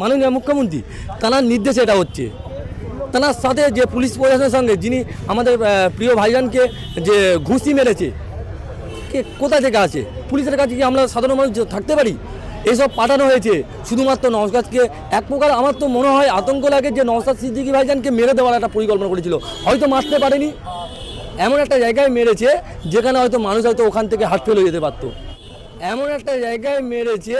মাননীয় মুখ্যমন্ত্রী তাঁর নির্দেশে এটা হচ্ছে। তার সাথে যে পুলিশ প্রশাসনের সঙ্গে, যিনি আমাদের প্রিয় ভাইজানকে যে ঘুষি মেরেছে, কে কোথা থেকে আছে পুলিশের কাছে কি আমরা সাধারণ মানুষ থাকতে পারি? এসব পাঠানো হয়েছে। শুধুমাত্র নওশাদকে এক প্রকার আমার তো মনে হয় আতঙ্ক লাগে যে নওশাদ সিদ্দিকী ভাইজানকে মেরে দেওয়ার একটা পরিকল্পনা করেছিল। হয়তো মারতে পারেনি। এমন একটা জায়গায় মেরেছে, যেখানে হয়তো মানুষ হয়তো ওখান থেকে হাট ফেলে যেতে পারতো। এমন একটা জায়গায় মেরেছে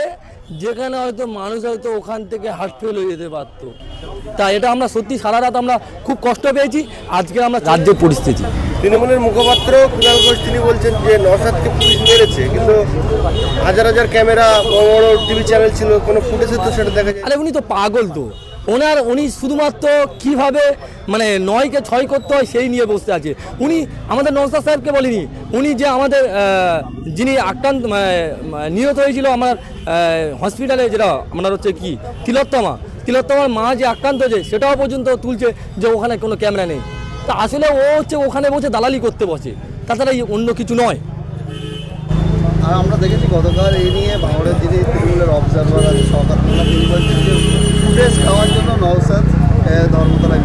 যেখানে হয়তো মানুষ হয়তো ওখান থেকে ফেল হয়ে যেতে পারতো। তা এটা আমরা সত্যি সারা রাত আমরা খুব কষ্ট পেয়েছি। আজকে আমরা রাজ্যের পরিস্থিতি। তৃণমূলের মুখপাত্র কুণাল ঘোষ তিনি বলছেন যে নসাদকে পুলিশ মেরেছে কিন্তু হাজার হাজার ক্যামেরা বড় বড় টিভি চ্যানেল ছিল কোনো ফুটেজে তো সেটা দেখা যায়। আরে উনি তো পাগল তো। ওনার উনি শুধুমাত্র কীভাবে মানে নয়কে ছয় করতে হয় সেই নিয়ে বসে আছে। উনি আমাদের নৌসাদ সাহেবকে বলেনি উনি যে আমাদের যিনি আক্রান্ত মানে, মানে, নিহত হয়েছিল আমার হসপিটালে যেটা আপনার হচ্ছে কি তিলোত্তমা। তিলোত্তমার মা যে আক্রান্ত হয়েছে সেটাও পর্যন্ত তুলছে যে ওখানে কোনো ক্যামেরা নেই। তা আসলে ও হচ্ছে ওখানে বসে দালালি করতে বসে। তাছাড়া এই অন্য কিছু নয়। আর আমরা দেখেছি গতকাল এই নিয়ে ভাঙড়ের যিনি তৃণমূলের অবজারভার আছে মোল্লা তিনি বলছেন যে ফুটেজ খাওয়ার জন্য নওসাদ ধর্মতলায়।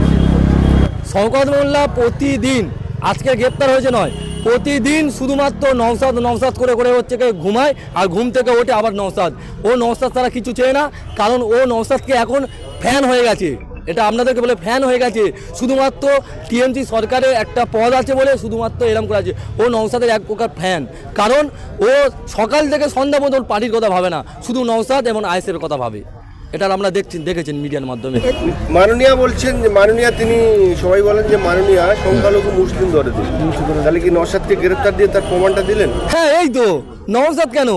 শওকত মোল্লা প্রতিদিন আজকে গ্রেপ্তার হয়েছে নয়। প্রতিদিন শুধুমাত্র নওসাদ নওসাদ করে করে হচ্ছে ঘুমায় আর ঘুম থেকে ওঠে আবার নওসাদ ও নওসাদ তারা কিছু চেয়ে না, কারণ ও নওসাদকে এখন ফ্যান হয়ে গেছে। এটা আপনাদেরকে বলে ফ্যান হয়ে গেছে। শুধুমাত্র টিএমসি সরকারের একটা পদ আছে বলে শুধুমাত্র এরম করে আছে। ও নওসাদের এক প্রকার ফ্যান কারণ ও সকাল থেকে সন্ধ্যা পর্যন্ত পার্টির কথা ভাবে না। শুধু নওসাদ এবং আইএসের কথা ভাবে। এটা আমরা দেখছি দেখেছেন মিডিয়ার মাধ্যমে। মাননীয়া বলছেন যে মাননীয়া তিনি সবাই বলেন যে মাননীয়া সংখ্যালঘু মুসলিম ধরে তাহলে কি নসাদকে গ্রেফতার দিয়ে তার প্রমাণটা দিলেন? হ্যাঁ এই তো। নওসাদ কেন?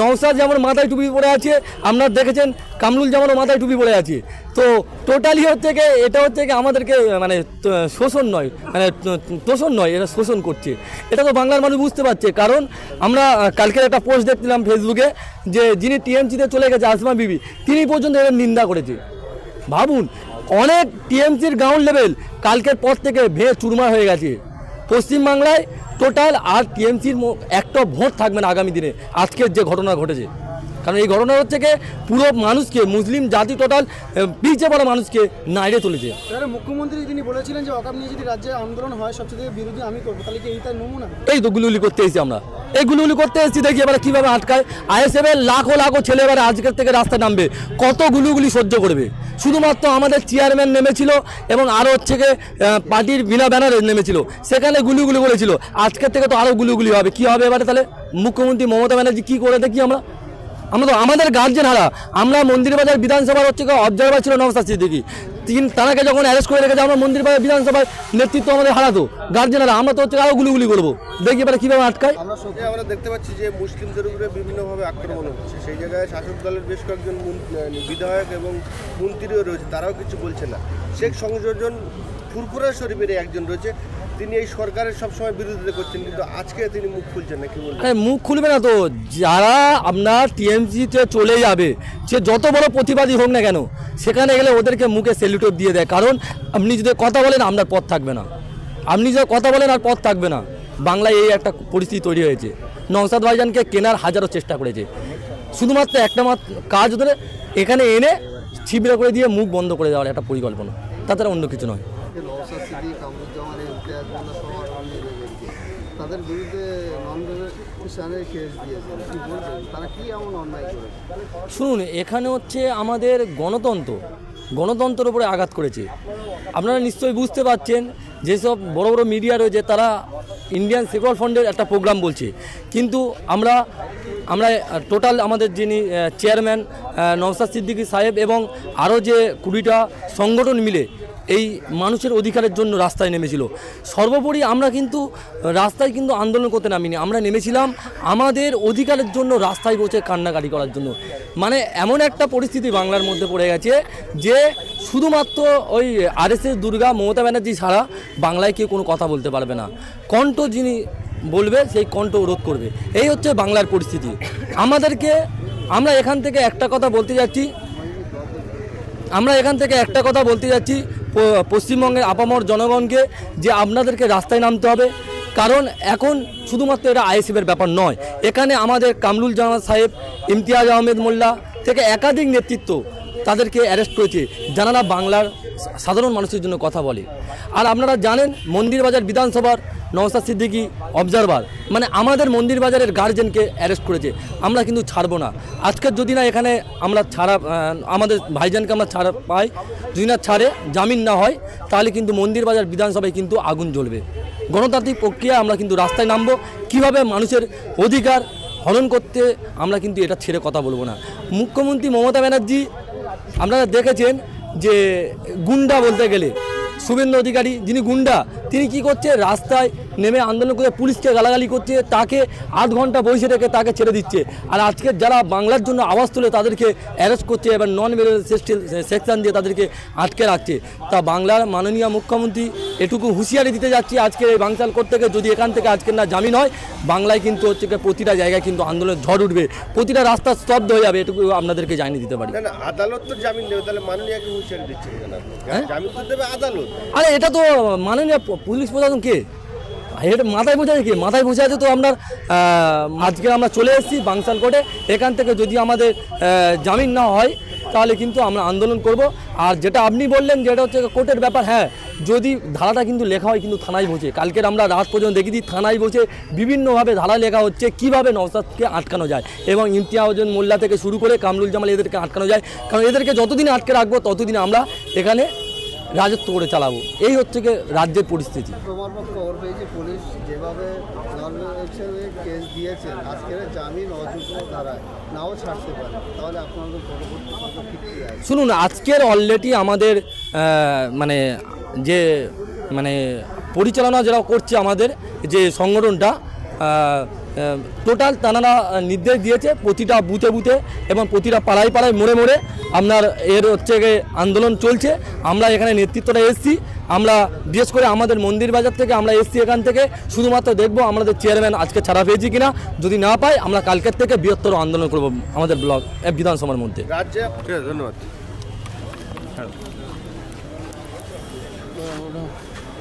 নওসাদ যেমন মাথায় টুপি পরে আছে আপনারা দেখেছেন কামরুল যেমন মাথায় টুপি পরে আছে। তো টোটালি হচ্ছে কি এটা হচ্ছে কি আমাদেরকে মানে শোষণ নয় মানে তোষণ নয় এটা শোষণ করছে। এটা তো বাংলার মানুষ বুঝতে পারছে, কারণ আমরা কালকের একটা পোস্ট দেখছিলাম ফেসবুকে, যে যিনি টিএমসিতে চলে গেছে, আসমা বিবি, তিনি পর্যন্ত এর নিন্দা করেছে। ভাবুন, অনেক টিএমসির গ্রাউন্ড লেভেল কালকের পর থেকে ভেঙে চুরমার হয়ে গেছে। পশ্চিমবাংলায় টোটাল আর টিএমসির একটা ভোট থাকবে না আগামী দিনে, আজকের যে ঘটনা ঘটেছে। কারণ এই ঘটনা হচ্ছে কি পুরো মানুষকে মুসলিম জাতি টোটাল পিছিয়ে পড়া মানুষকে নাইড়ে তুলেছে। মুখ্যমন্ত্রী তিনি বলেছিলেন যে অকাপ নিয়ে যদি রাজ্যে আন্দোলন হয় সবচেয়ে বিরোধী আমি করব তাহলে কি এই তার নমুনা? এই তো গুলিগুলি করতে এসেছি আমরা। এই গুলিগুলি করতে এসেছি দেখি এবারে কীভাবে আটকায়। আইএসএফ এর লাখো লাখো ছেলে এবারে আজকের থেকে রাস্তায় নামবে। কত গুলিগুলি সহ্য করবে? শুধুমাত্র আমাদের চেয়ারম্যান নেমেছিল এবং আরও হচ্ছে গিয়ে, পার্টির বিনা ব্যানারে নেমেছিল। সেখানে গুলিগুলি করেছিল আজকের থেকে তো আরও গুলিগুলি হবে। কি হবে এবারে তাহলে? মুখ্যমন্ত্রী মমতা ব্যানার্জি কী করে দেখি আমরা? আমরা তো আমাদের গার্জেন হারা। আমরা মন্দির বাজার বিধানসভার হচ্ছে অবজারভার ছিল নবস্থার সিদ্দিকি। তিন তারাকে যখন অ্যারেস্ট করে রেখেছে, আমরা মন্দির বাজার বিধানসভায় নেতৃত্ব আমাদের হারাতো। গার্জেন হারা, আমরা তো হচ্ছে আরও গুলিগুলি করব। দেখি এবারে কীভাবে আটকায়। আমরা দেখতে পাচ্ছি যে মুসলিমদের উপরে বিভিন্নভাবে আক্রমণ হচ্ছে। সেই জায়গায় শাসক দলের বেশ কয়েকজন বিধায়ক এবং মন্ত্রীও রয়েছে, তারাও কিছু বলছে না। শেখ সংযোজন ফুরফুরা শরীফের একজন রয়েছে। তিনি এই সরকারের সবসময় বিরোধিতা করছেন, কিন্তু আজকে তিনি মুখ খুলছেন না, কি বলছেন আরে, মুখ খুলবে না তো। যারা আপনার টিএমসিতে চলে যাবে, সে যত বড় প্রতিবাদী হোক না কেন, সেখানে গেলে ওদেরকে মুখে সেলুটর দিয়ে দেয়। কারণ আপনি যদি কথা বলেন, আপনার পথ থাকবে না। আপনি যদি কথা বলেন, আর পথ থাকবে না। বাংলায় এই একটা পরিস্থিতি তৈরি হয়েছে। নওসাদ ভাইজানকে কেনার হাজারো চেষ্টা করেছে। শুধুমাত্র একটা মাত্র কাজ ধরে এখানে এনে ছিবড়ে করে দিয়ে মুখ বন্ধ করে দেওয়ার একটা পরিকল্পনা। তাছাড়া অন্য কিছু নয় যে নওসাদ সিদ্দিক কামরুজ্জামানের ইমতিয়াজ মোল্লা সহ অন্যান্য ব্যক্তি তাদের বিরুদ্ধে কেস তারা কি এমন অন্যায় করেছে? শুনুন, এখানে হচ্ছে আমাদের গণতন্ত্র, গণতন্ত্রের উপরে আঘাত করেছে। আপনারা নিশ্চয়ই বুঝতে পারছেন যেসব বড় বড় মিডিয়া রয়েছে, তারা ইন্ডিয়ান সেকুলার ফান্ডের একটা প্রোগ্রাম বলছে। কিন্তু আমরা আমরা টোটাল আমাদের যিনি চেয়ারম্যান নওসাদ সিদ্দিকী সাহেব এবং আরও যে কুড়িটা সংগঠন মিলে এই মানুষের অধিকারের জন্য রাস্তায় নেমেছিল। সর্বোপরি আমরা কিন্তু, রাস্তায় কিন্তু আন্দোলন করতে নামিনি। আমরা নেমেছিলাম আমাদের অধিকারের জন্য রাস্তায় বসে কান্নাকাটি করার জন্য। মানে এমন একটা পরিস্থিতি বাংলার মধ্যে পড়ে গেছে যে শুধুমাত্র ওই আরএসএস দুর্গা, মমতা ব্যানার্জি ছাড়া বাংলায় কেউ কোনো কথা বলতে পারবে না। কণ্ঠ যিনি বলবে, সেই কণ্ঠ রোধ করবে। এই হচ্ছে বাংলার পরিস্থিতি। আমাদেরকে, আমরা এখান থেকে একটা কথা বলতে যাচ্ছি। আমরা এখান থেকে একটা কথা বলতে যাচ্ছি। পশ্চিমবঙ্গের আপামর জনগণকে যে আপনাদেরকে রাস্তায় নামতে হবে। কারণ এখন শুধুমাত্র এটা আইএসএফের ব্যাপার নয়। এখানে আমাদের কামরুল জামা সাহেব, ইমতিয়াজ আহমেদ মোল্লা থেকে একাধিক নেতৃত্ব তাদেরকে অ্যারেস্ট করেছে। যারা বাংলার সাধারণ মানুষের জন্য কথা বলে। আর আপনারা জানেন মন্দিরবাজার বিধানসভার নওসাদ সিদ্দিকি অবজারভার মানে আমাদের মন্দির বাজারের গার্জেনকে অ্যারেস্ট করেছে। আমরা কিন্তু ছাড়বো না। আজকের যদি না এখানে আমরা ছাড়া আমাদের ভাইজানকে আমরা ছাড়া পাই, যদি না ছাড়ে, জামিন না হয়, তাহলে কিন্তু মন্দির বাজার বিধানসভায় কিন্তু আগুন জ্বলবে। গণতান্ত্রিক প্রক্রিয়া আমরা কিন্তু রাস্তায় নামবো। কীভাবে মানুষের অধিকার হরণ করতে আমরা কিন্তু এটা ছেড়ে কথা বলব না। মুখ্যমন্ত্রী মমতা ব্যানার্জি, আপনারা দেখেছেন যে গুন্ডা বলতে গেলে শুভেন্দু অধিকারী যিনি গুন্ডা তিনি কি করছে? রাস্তায় নেমে আন্দোলন করে পুলিশকে গালাগালি করছে তাকে আধ ঘণ্টা বসে রেখে তাকে ছেড়ে দিচ্ছে। আর আজকে যারা বাংলার জন্য আওয়াজ তুলে তাদেরকে অ্যারেস্ট করছে এবার নন মেরিটাল সেকশন দিয়ে তাদেরকে আটকে রাখছে। তা বাংলার মাননীয় মুখ্যমন্ত্রী এটুকু হুঁশিয়ারি দিতে যাচ্ছি আজকে এই বাংচাল করতে গিয়ে যদি এখান থেকে আজকের না জামিন হয় বাংলায় কিন্তু হচ্ছে প্রতিটা জায়গায় কিন্তু আন্দোলনের ঝড় উঠবে। প্রতিটা রাস্তা স্তব্ধ হয়ে যাবে এটুকু আপনাদেরকে জানিয়ে দিতে পারি। আদালত তো জামিন দেবে তাহলে মাননীয়কে হুঁশিয়ারি দিচ্ছে? হ্যাঁ? আরে এটা তো মাননীয় পুলিশ প্রশাসন কে? এটা মাথায় বোঝা কি? মাথায় বোঝা আছে তো আহ, আজকে আমরা চলে এসেছি বাংসাল কোর্টে। এখান থেকে যদি আমাদের জামিন না হয় তাহলে কিন্তু আমরা আন্দোলন করব। আর যেটা আপনি বললেন যেটা হচ্ছে কোর্টের ব্যাপার হ্যাঁ যদি ধারাটা কিন্তু লেখা হয় কিন্তু থানায় বসে। কালকের আমরা রাত পর্যন্ত দেখি দিই থানায় বসে বিভিন্নভাবে ধারা লেখা হচ্ছে কীভাবে নওসাদকে আটকানো যায় এবং ইমতিয়াজুন মোল্লা থেকে শুরু করে কামরুল জামাল এদেরকে আটকানো যায়। কারণ এদেরকে যতদিন আটকে রাখব ততদিন আমরা এখানে রাজত্ব করে চালাবো। এই হচ্ছে গিয়ে রাজ্যের পরিস্থিতি। প্রমাণ খবর পেয়েছি পুলিশ যেভাবে কেস দিয়েছেন আজকের জামিন অযোগ্য ধারায় নাও ছাড়তে পারে। তাহলে আপনাদের পরবর্তী পদক্ষেপ কী আছে? শুনুন আজকের অলরেডি আমাদের মানে যে মানে পরিচালনা যারা করছে আমাদের যে সংগঠনটা টোটাল তানারা নির্দেশ দিয়েছে প্রতিটা বুথে বুথে এবং প্রতিটা পাড়ায় পাড়ায় মোড়ে মোড়ে আপনার এর হচ্ছে গিয়ে আন্দোলন চলছে। আমরা এখানে নেতৃত্বটা এসেছি। আমরা বিশেষ করে আমাদের মন্দির বাজার থেকে আমরা এসেছি এখান থেকে। শুধুমাত্র দেখব আমাদের চেয়ারম্যান আজকে ছাড়া পেয়েছি কিনা। যদি না পাই আমরা কালকের থেকে বৃহত্তর আন্দোলন করব আমাদের ব্লক এ, বিধানসভার মধ্যে। ধন্যবাদ।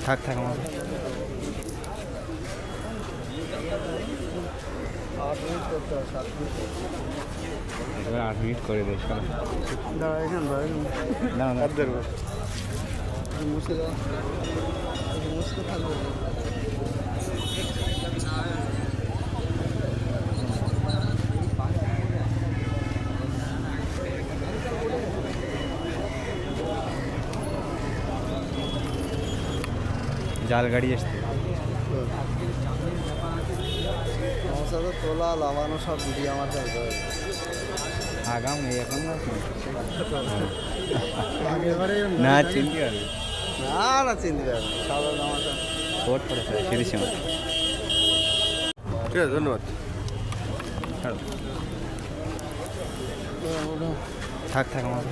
থাক থাক আট মিনিট করে দিস জাল গাড়ি আসছে। সাথে তোলা লাগানো সব ভিডিও আমার কাছে। আগাম নেই এখন না না চিনতে পারবি। না না চিনতে পারবে। সাদা জামাটা কোট পড়েছে সিঁড়ির ঠিক আছে ধন্যবাদ। থাক থাক আমার।